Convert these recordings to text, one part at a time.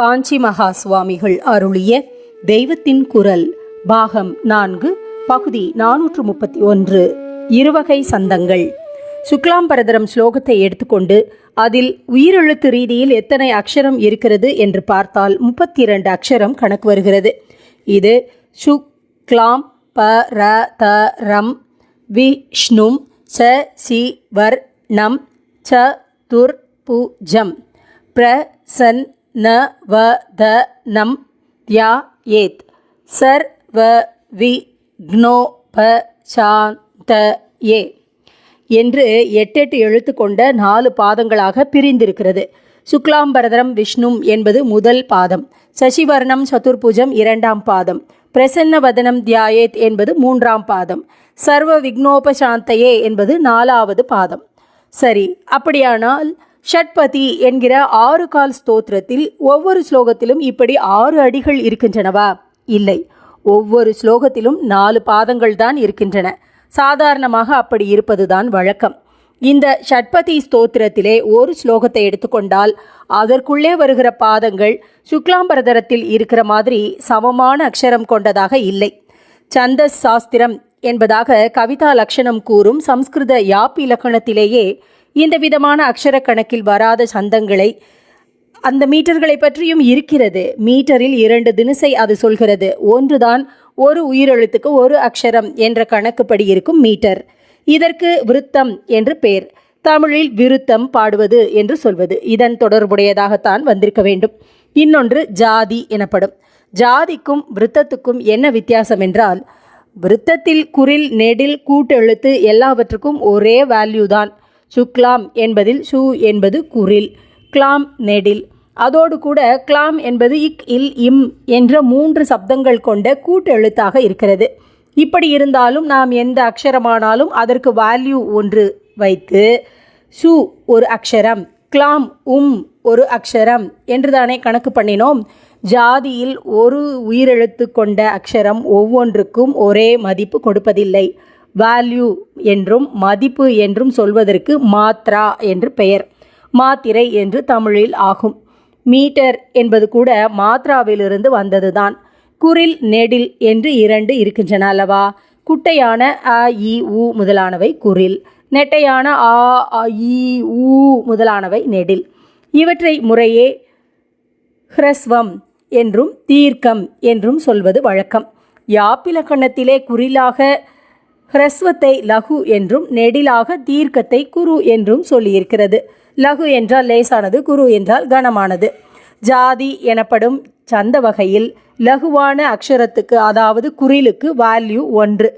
காஞ்சி மகா சுவாமிகள் அருளிய தெய்வத்தின் குரல் பாகம் நான்கு பகுதி நானூற்று முப்பத்தி ஒன்று இருவகை சந்தங்கள். சுக்லாம்பரதரம் ஸ்லோகத்தை எடுத்துக்கொண்டு அதில் உயிரெழுத்து ரீதியில் எத்தனை அக்ஷரம் இருக்கிறது என்று பார்த்தால் முப்பத்தி இரண்டு அக்ஷரம் கணக்கு வருகிறது. இது சுக்லாம் ப ர த ரம் விஷ்ணும் ச சி வர் நம் ச துர் பூஜம் பிரசன் ந வ த நம் யா ஏத். வ வி க்னோப சாந்த ஏ. என்று எட்டெட்டு எழுத்து கொண்ட நாலு பாதங்களாக பிரிந்திருக்கிறது. சுக்லாம்பரதரம் விஷ்ணும் என்பது முதல் பாதம். சசிவர்ணம் சதுர்புஜம் இரண்டாம் பாதம். பிரசன்ன வதனம் தியாயேத் என்பது மூன்றாம் பாதம். சர்வ விக்னோபசாந்தையே என்பது நாலாவது பாதம். சரி அப்படியானால் ஷட்பதி என்கிற ஆறு கால் ஸ்தோத்திரத்தில் ஒவ்வொரு ஸ்லோகத்திலும் இப்படி ஆறு அடிகள் இருக்கின்றனவா? இல்லை. ஒவ்வொரு ஸ்லோகத்திலும் நாலு பாதங்கள் தான் இருக்கின்றன. சாதாரணமாக அப்படி இருப்பதுதான் வழக்கம். இந்த ஷட்பதி ஸ்தோத்திரத்திலே ஒரு ஸ்லோகத்தை எடுத்துக்கொண்டால் அதற்குள்ளே வருகிற பாதங்கள் சுக்லாம்பரதரத்தில் இருக்கிற மாதிரி சமமான அக்ஷரம் கொண்டதாக இல்லை. சந்தஸ் சாஸ்திரம் என்பதாக கவிதா லக்ஷணம் கூறும் சம்ஸ்கிருத யாப் இலக்கணத்திலேயே இந்த விதமான அக்ஷர கணக்கில் வராத சந்தங்களை அந்த மீட்டர்களை பற்றியும் இருக்கிறது. மீட்டரில் இரண்டு தினசை அது சொல்கிறது. ஒன்றுதான் ஒரு உயிரெழுத்துக்கு ஒரு அக்ஷரம் என்ற கணக்குப்படி இருக்கும் மீட்டர். இதற்கு விருத்தம் என்று பெயர். தமிழில் விருத்தம் பாடுவது என்று சொல்வது. இதன் தொடர்புடையதாகத்தான் வந்திருக்க வேண்டும். இன்னொன்று ஜாதி எனப்படும். ஜாதிக்கும் விருத்தத்துக்கும் என்ன வித்தியாசம் என்றால் விருத்தத்தில் குரில் நெடில் கூட்டெழுத்து எல்லாவற்றுக்கும் ஒரே வேல்யூ தான். சுக்லாம் என்பதில் ஷூ என்பது குரில் கிளாம் நெடில். அதோடு கூட கிளாம் என்பது இக் இல் இம் என்ற மூன்று சப்தங்கள் கொண்ட கூட்டெழுத்தாக இருக்கிறது. இப்படி இருந்தாலும் நாம் எந்த அக்ஷரமானாலும் அதற்கு வேல்யூ ஒன்று வைத்து ஷூ ஒரு அக்ஷரம் கிளாம் உம் ஒரு அக்ஷரம் என்று தானே கணக்கு பண்ணினோம். ஜாதியில் ஒரு உயிரெழுத்து கொண்ட அக்ஷரம் ஒவ்வொன்றுக்கும் ஒரே மதிப்பு கொடுப்பதில்லை. வேல்யூ என்றும் மதிப்பு என்றும் சொல்வதற்கு மாத்ரா என்று பெயர். மாத்திரை என்று தமிழில் ஆகும். மீட்டர் என்பது கூட மாத்ராவிலிருந்து வந்ததுதான். குரில் நெடில் என்று இரண்டு இருக்கின்றன அல்லவா? குட்டையான அ இ உ முதலானவை குரில். நெட்டையான ஆ அ, இ ஊ முதலானவை நெடில். இவற்றை முறையே ஹ்ரஸ்வம் என்றும் தீர்க்கம் என்றும் சொல்வது வழக்கம். யாப்பிலக்கணத்திலே குறிலாக ஹ்ரஸ்வத்தை லகு என்றும் நெடிலாக தீர்க்கத்தை குரு என்றும் சொல்லியிருக்கிறது. லகு என்றால் லேசானது குரு என்றால் கனமானது. ஜாதி எனப்படும் சந்த வகையில் லகுவான அக்ஷரத்துக்கு அதாவது குறிலுக்கு வேல்யூ ஒன்று.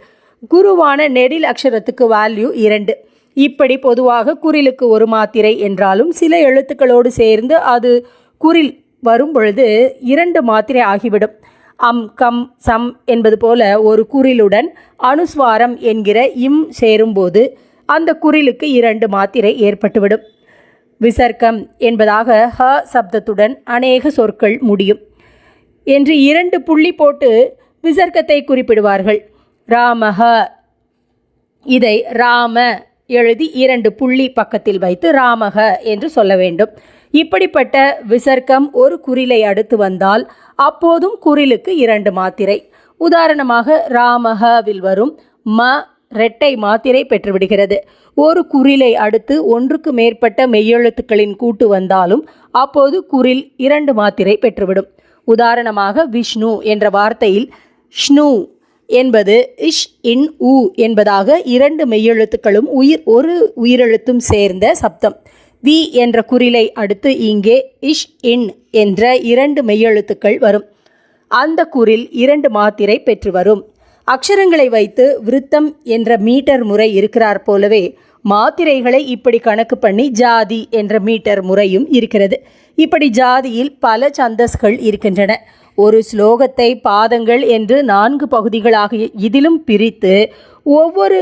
குருவான நெடில் அக்ஷரத்துக்கு வேல்யூ இரண்டு. இப்படி பொதுவாக குறிலுக்கு ஒரு மாத்திரை என்றாலும் சில எழுத்துக்களோடு சேர்ந்து அது குறில் வரும் பொழுது இரண்டு மாத்திரை ஆகிவிடும். அம் கம் சம் என்பது போல ஒரு குறிலுடன் அனுஸ்வாரம் என்கிற இம் சேரும்போது அந்த குறிலுக்கு இரண்டு மாத்திரை ஏற்பட்டுவிடும். விசர்க்கம் என்பதாக ஹ சப்தத்துடன் அநேக சொற்கள் முடியும். என்று இரண்டு புள்ளி போட்டு விசர்க்கத்தை குறிப்பிடுவார்கள். ராமஹ இதை ராம எழுதி இரண்டு புள்ளி பக்கத்தில் வைத்து ராமக என்று சொல்ல வேண்டும். இப்படிப்பட்ட விசர்க்கம் ஒரு குறிலை அடுத்து வந்தால் அப்போதும் குறிலுக்கு இரண்டு மாத்திரை. உதாரணமாக ராமஹவில் வரும் ம ரெட்டை மாத்திரை பெற்றுவிடுகிறது. ஒரு குறிலை அடுத்து ஒன்றுக்கு மேற்பட்ட மெய்யெழுத்துக்களின் கூட்டு வந்தாலும் அப்போது குறில் இரண்டு மாத்திரை பெற்றுவிடும். உதாரணமாக விஷ்ணு என்ற வார்த்தையில் ஷ்ணு என்பது இஷ் இன் உ என்பதாக இரண்டு மெய்யெழுத்துக்களும் உயிர் ஒரு உயிரெழுத்தும் சேர்ந்த சப்தம். வி என்ற குறிலை அடுத்து இங்கே இஷ் இன் என்ற இரண்டு மெய்யெழுத்துக்கள் வரும். அந்த குரில் இரண்டு மாத்திரை பெற்று வரும். அக்ஷரங்களை வைத்து விருத்தம் என்ற மீட்டர் முறை இருக்கிறார் போலவே மாத்திரைகளை இப்படி கணக்கு பண்ணி ஜாதி என்ற மீட்டர் முறையும் இருக்கிறது. இப்படி ஜாதியில் பல சந்தஸ்கள் இருக்கின்றன. ஒரு ஸ்லோகத்தை பாதங்கள் என்று நான்கு பகுதிகளாக இதிலும் பிரித்து ஒவ்வொரு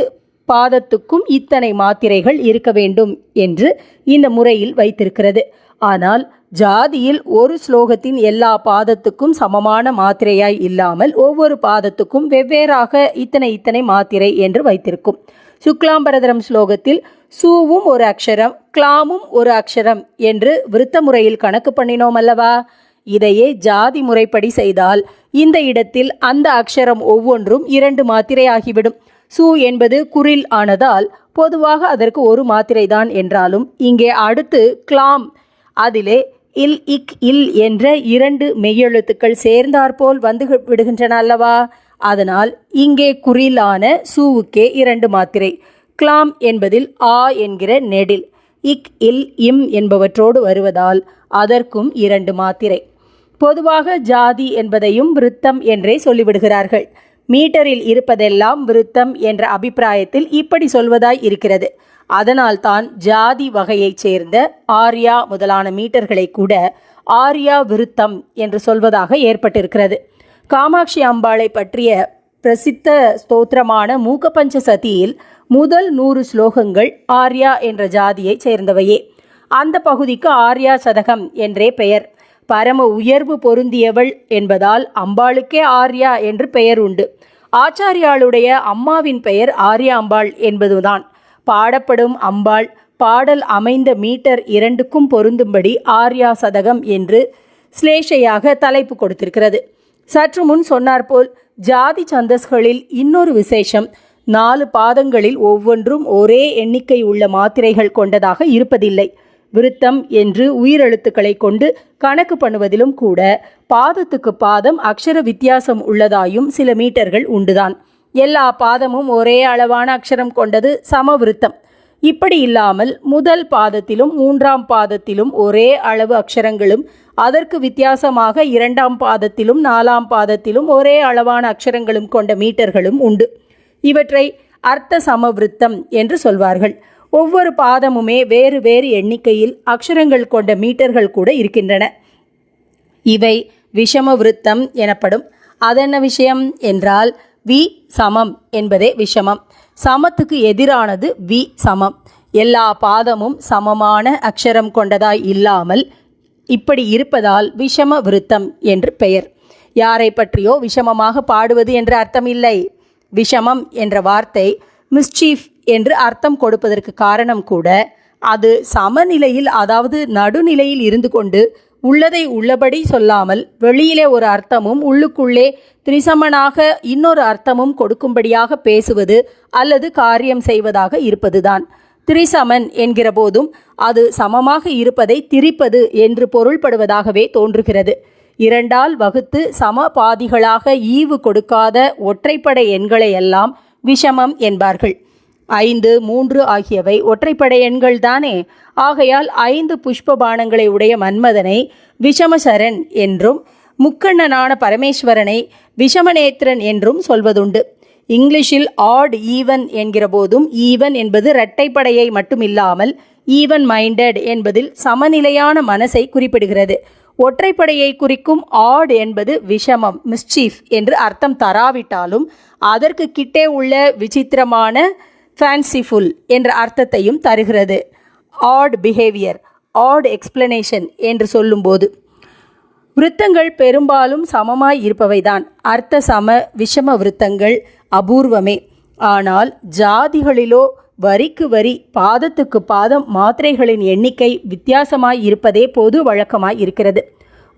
பாதத்துக்கும் இத்தனை மாத்திரைகள் இருக்க வேண்டும் என்று இந்த முறையில் வைத்திருக்கிறது. ஆனால் ஜாதியில் ஒரு ஸ்லோகத்தின் எல்லா பாதத்துக்கும் சமமான மாத்திரையாய் இல்லாமல் ஒவ்வொரு பாதத்துக்கும் வெவ்வேறாக இத்தனை இத்தனை மாத்திரை என்று வைத்திருக்கும். சுக்லாம்பரதரம் ஸ்லோகத்தில் சூவும் ஒரு அக்ஷரம் கிளாமும் ஒரு அக்ஷரம் என்று விருத்த முறையில் கணக்கு பண்ணினோம் அல்லவா? இதையே ஜாதி முறைப்படி செய்தால் இந்த இடத்தில் அந்த அக்ஷரம் ஒவ்வொன்றும் இரண்டு மாத்திரை ஆகிவிடும் சு என்பது குரில் ஆனதால் பொதுவாக அதற்கு ஒரு மாத்திரைதான் என்றாலும் இங்கே அடுத்து கிளாம் அதிலே இல் இக் இல் என்ற இரண்டு மெய்யெழுத்துக்கள் சேர்ந்தாற்போல் வந்து விடுகின்றன அல்லவா? அதனால் இங்கே குறிலான சூவுக்கே இரண்டு மாத்திரை. கிளாம் என்பதில் ஆ என்கிற நெடில் இக் இல் இம் என்பவற்றோடு வருவதால் அதற்கும் இரண்டு மாத்திரை. பொதுவாக ஜாதி என்பதையும் விருத்தம் என்றே சொல்லிவிடுகிறார்கள். மீட்டரில் இருப்பதெல்லாம் விருத்தம் என்ற அபிப்பிராயத்தில் இப்படி சொல்வதாய் இருக்கிறது. அதனால்தான் ஜாதி வகையைச் சேர்ந்த ஆர்யா முதலான மீட்டர்களை கூட ஆர்யா விருத்தம் என்று சொல்வதாக ஏற்பட்டிருக்கிறது. காமாட்சி அம்பாளை பற்றிய பிரசித்த ஸ்தோத்திரமான மூகபஞ்ச சதியில் முதல் நூறு ஸ்லோகங்கள் ஆர்யா என்ற ஜாதியைச் சேர்ந்தவையே. அந்த பகுதிக்கு ஆர்யா சதகம் என்றே பெயர். பரம உயர்வு பொருந்தியவள் என்பதால் அம்பாளுக்கே ஆர்யா என்று பெயர் உண்டு. ஆச்சாரியாளுடைய அம்மாவின் பெயர் ஆர்யா அம்பாள் என்பதுதான். பாடப்படும் அம்பாள் பாடல் அமைந்த மீட்டர் இரண்டுக்கும் பொருந்தும்படி ஆர்யா சதகம் என்று ஸ்லேஷையாக தலைப்பு கொடுத்திருக்கிறது. சற்று முன் சொன்னார்போல் ஜாதி சந்தஸ்களில் இன்னொரு விசேஷம் நாலு பாதங்களில் ஒவ்வொன்றும் ஒரே எண்ணிக்கை உள்ள மாத்திரைகள் கொண்டதாக இருப்பதில்லை. விருத்தம் என்று உயிரெழுத்துக்களை கொண்டு கணக்கு பண்ணுவதிலும் கூட பாதத்துக்கு பாதம் அக்ஷர வித்தியாசம் உள்ளதாயும் சில மீட்டர்கள் உண்டுதான். எல்லா பாதமும் ஒரே அளவான அக்ஷரம் கொண்டது சமவிருத்தம். இப்படி இல்லாமல் முதல் பாதத்திலும் மூன்றாம் பாதத்திலும் ஒரே அளவு அக்ஷரங்களும் அதற்கு வித்தியாசமாக இரண்டாம் பாதத்திலும் நாலாம் பாதத்திலும் ஒரே அளவான அக்ஷரங்களும் கொண்ட மீட்டர்களும் உண்டு. இவற்றை அர்த்த சமவிருத்தம் என்று சொல்வார்கள். ஒவ்வொரு பாதமுமே வேறு வேறு எண்ணிக்கையில் அக்ஷரங்கள் கொண்ட மீட்டர்கள் கூட இருக்கின்றன. இவை விஷம விருத்தம் எனப்படும். அதென்ன விஷயம் என்றால் வி சமம் என்பதே விஷமம். சமத்துக்கு எதிரானது வி சமம். எல்லா பாதமும் சமமான அக்ஷரம் கொண்டதாய் இல்லாமல் இப்படி இருப்பதால் விஷம விருத்தம் என்று பெயர். யாரை பற்றியோ விஷமமாக பாடுவது என்ற அர்த்தமில்லை. விஷமம் என்ற வார்த்தை மிஸ்சீஃப் என்று அர்த்தம் கொடுப்பதற்கு காரணம் கூட அது சமநிலையில் அதாவது நடுநிலையில் இருந்து கொண்டு உள்ளதை உள்ளபடி சொல்லாமல் வெளியிலே ஒரு அர்த்தமும் உள்ளுக்குள்ளே திரிசமனாக இன்னொரு அர்த்தமும் கொடுக்கும்படியாக பேசுவது அல்லது காரியம் செய்வதாக இருப்பதுதான். திரிசமன் என்கிற போதும் அது சமமாக இருப்பதை திரிப்பது என்று பொருள்படுவதாகவே தோன்றுகிறது. இரண்டால் வகுத்து சம பாதிகளாக ஈவு கொடுக்காத ஒற்றைப்படை எண்களை எல்லாம் விஷமம் என்பார்கள். ஐந்து மூன்று ஆகியவை ஒற்றைப்படை எண்கள் தானே. ஆகையால் ஐந்து புஷ்ப பானங்களை உடைய மன்மதனை விஷமசரன் என்றும் முக்கண்ணனான பரமேஸ்வரனை விஷமநேத்திரன் என்றும் சொல்வதுண்டு. இங்கிலீஷில் ஆட் ஈவன் என்கிற போதும் ஈவன் என்பது இரட்டைப்படையை மட்டுமில்லாமல் ஈவன் மைண்டட் என்பதில் சமநிலையான மனசை குறிப்பிடுகிறது. ஒற்றைப்படையை குறிக்கும் ஆட் என்பது விஷமம் மிஸ்சீஃப் என்று அர்த்தம் தராவிட்டாலும் அதற்கு கிட்டே உள்ள விசித்திரமான ஃபேன்சிஃபுல் என்ற அர்த்தத்தையும் தருகிறது. ஆட் பிஹேவியர் ஆட் எக்ஸ்பிளனேஷன் என்று சொல்லும்போது விருத்தங்கள் பெரும்பாலும் சமமாய் இருப்பவைதான். அர்த்த சம விஷம விருத்தங்கள் அபூர்வமே. ஆனால் ஜாதிகளிலோ வரிக்கு வரி பாதத்துக்கு பாதம் மாத்திரைகளின் எண்ணிக்கை வித்தியாசமாய் இருப்பதே பொது வழக்கமாய் இருக்கிறது.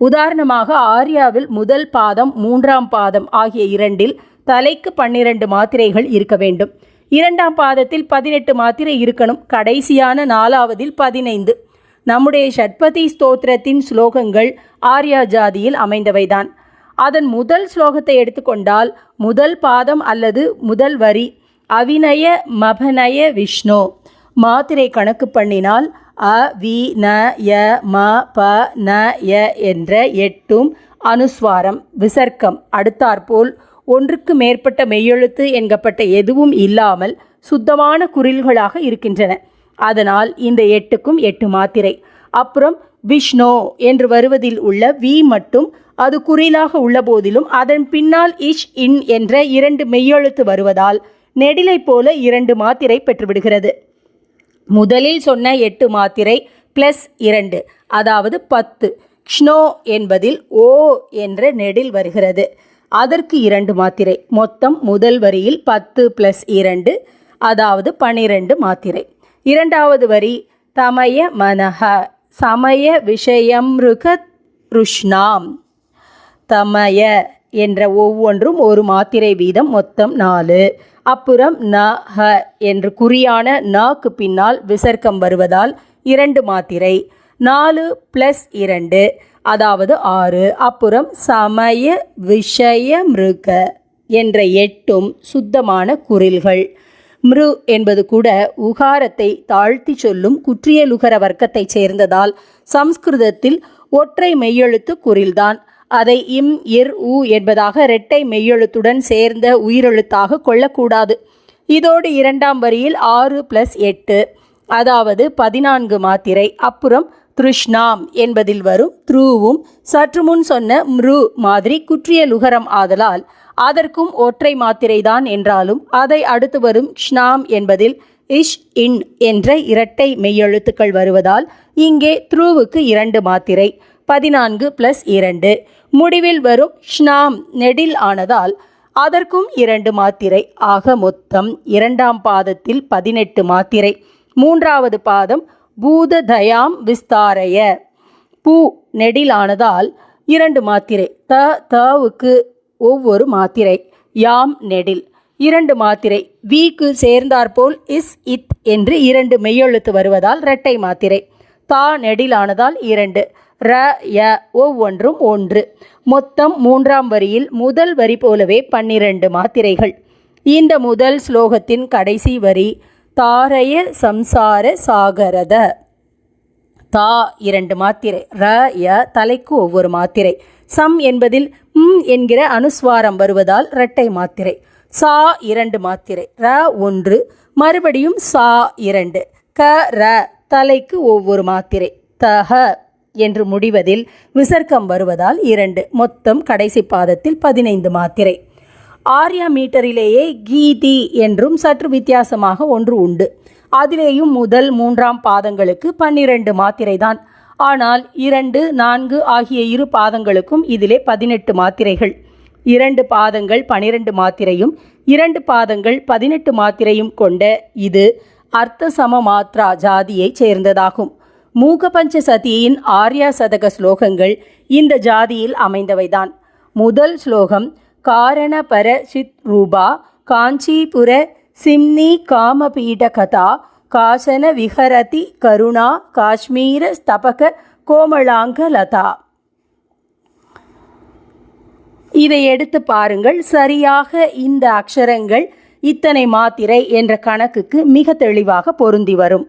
உதாரணமாக ஆர்யாவில் முதல் பாதம் மூன்றாம் பாதம் ஆகிய இரண்டில் தலைக்கு பன்னிரண்டு மாத்திரைகள் இருக்க வேண்டும். இரண்டாம் பாதத்தில் பதினெட்டு மாத்திரை இருக்கணும். கடைசியான நாலாவதில் பதினைந்து. நம்முடைய ஷட்பதி ஸ்தோத்திரத்தின் ஸ்லோகங்கள் ஆர்யா ஜாதியில் அமைந்தவைதான். அதன் முதல் ஸ்லோகத்தை எடுத்துக்கொண்டால் முதல் பாதம் அல்லது முதல் வரி அவிநய மபநய விஷ்ணு. மாத்திரை கணக்கு பண்ணினால் அ வி ந ய ம ப ந ய என்ற எட்டும் அனுஸ்வாரம் விசர்க்கம் அடுத்தாற்போல் ஒன்றுக்கு மேற்பட்ட மெய்யெழுத்து என்கப்பட்ட எதுவும் இல்லாமல் சுத்தமான குரில்களாக இருக்கின்றன. அதனால் இந்த எட்டுக்கும் எட்டு மாத்திரை. அப்புறம் விஷ்ணு என்று வருவதில் உள்ள வி மட்டும் அது குறிலாக உள்ள போதிலும் அதன் பின்னால் இஷ் இன் என்ற இரண்டு மெய்யெழுத்து வருவதால் நெடிலை போல இரண்டு மாத்திரை பெற்றுவிடுகிறது. முதலில் சொன்ன எட்டு மாத்திரை பிளஸ் இரண்டு அதாவது பத்து. க்ஷ்னோ என்பதில் ஓ என்ற நெடில் வருகிறது. அதற்கு இரண்டு மாத்திரை. மொத்தம் முதல் வரியில் பத்து பிளஸ் இரண்டு அதாவது பனிரெண்டு மாத்திரை. இரண்டாவது வரி தமய மனஹ சமய விஷயம் ருக ருஷ்ணாம். தமய என்ற ஒவ்வொன்றும் ஒரு மாத்திரை வீதம் மொத்தம் நாலு. அப்புறம் ந ஹ என்று குறியான நாக்கு பின்னால் விசர்க்கம் வருவதால் இரண்டு மாத்திரை. நாலு ப்ளஸ் இரண்டு அதாவது ஆறு. அப்புறம் சமய விஷய மிருக என்ற எட்டும் சுத்தமான குரில்கள். மிரு என்பது கூட உகாரத்தை தாழ்த்தி சொல்லும் குற்றியலுகர வர்க்கத்தைச் சேர்ந்ததால் சம்ஸ்கிருதத்தில் ஒற்றை மெய்யெழுத்து குரில்தான். அதை இம் இர் உ என்பதாக இரட்டை மெய்யெழுத்துடன் சேர்ந்த உயிரெழுத்தாக கொள்ளக்கூடாது. இதோடு இரண்டாம் வரியில் ஆறு பிளஸ் எட்டு அதாவது பதினான்கு மாத்திரை. அப்புறம் திருஷ்ணாம் என்பதில் வரும் த்ரூவும் சற்று முன் சொன்ன ம்ரு மாதிரி குற்றியலுகரம் ஆதலால் அதற்கும் ஒற்றை மாத்திரைதான் என்றாலும் அதை அடுத்து வரும் க்ஷ்ணாம் என்பதில் இஷ் இன் என்ற இரட்டை மெய்யெழுத்துக்கள் வருவதால் இங்கே த்ரூவுக்கு இரண்டு மாத்திரை பதினான்கு பிளஸ் இரண்டு. முடிவில் வரும் ஷ்னாம் நெடில் ஆனதால் அதற்கும் இரண்டு மாத்திரை ஆக மொத்தம் இரண்டாம் பாதத்தில் பதினெட்டு மாத்திரை மூன்றாவது பாதம் பூததயாம் விஸ்தாரய. பூ நெடிலானதால் இரண்டு மாத்திரை. த தவுக்கு ஒவ்வொரு மாத்திரை. யாம் நெடில். இரண்டு மாத்திரை. வீக்கு சேர்ந்தாற்போல் இஸ் இத் என்று இரண்டு மெய்யெழுத்து வருவதால் இரட்டை மாத்திரை. தா நெடிலானதால் இரண்டு. ர ய ஒவ்வொன்றும் ஒன்று. மொத்தம் மூன்றாம் வரியில் முதல் வரி போலவே பன்னிரண்டு மாத்திரைகள். இந்த முதல் ஸ்லோகத்தின் கடைசி வரி தாரய சம்சார சாகரத. தா இரண்டு மாத்திரை ர ய தலைக்கு ஒவ்வொரு மாத்திரை. சம் என்பதில் ம் என்கிற அனுஸ்வாரம் வருவதால் இரட்டை மாத்திரை. சா இரண்டு மாத்திரை ர ஒன்று மறுபடியும் சா இரண்டு. க ர தலைக்கு ஒவ்வொரு மாத்திரை. தஹ என்று முடிவதில் விசர்க்கம் வருவதால் இரண்டு. மொத்தம் கடைசி பாதத்தில் பதினைந்து மாத்திரை. ஆர்யா மீட்டரிலேயே கீதி என்றும் சற்று வித்தியாசமாக ஒன்று உண்டு. அதிலேயும் முதல் மூன்றாம் பாதங்களுக்கு பன்னிரண்டு மாத்திரை தான் ஆனால் இரண்டு நான்கு ஆகிய இரு பாதங்களுக்கும் இதிலே பதினெட்டு மாத்திரைகள். இரண்டு பாதங்கள் பனிரெண்டு மாத்திரையும் இரண்டு பாதங்கள் பதினெட்டு மாத்திரையும் கொண்ட இது அர்த்த சம மாத்ரா ஜாதியைச் சேர்ந்ததாகும். மூகபஞ்ச சதியின் ஆர்யா சதக ஸ்லோகங்கள் இந்த ஜாதியில் அமைந்தவைதான். முதல் ஸ்லோகம் காரணபர சித் ரூபா காஞ்சிபுர சிம்னி காமபீட கதா காசன விஹரதி கருணா காஷ்மீர ஸ்தபக கோமளாங்கலதா இதை எடுத்து பாருங்கள். சரியாக இந்த அக்ஷரங்கள் இத்தனை மாத்திரை என்ற கணக்குக்கு மிக தெளிவாக பொருந்தி வரும்.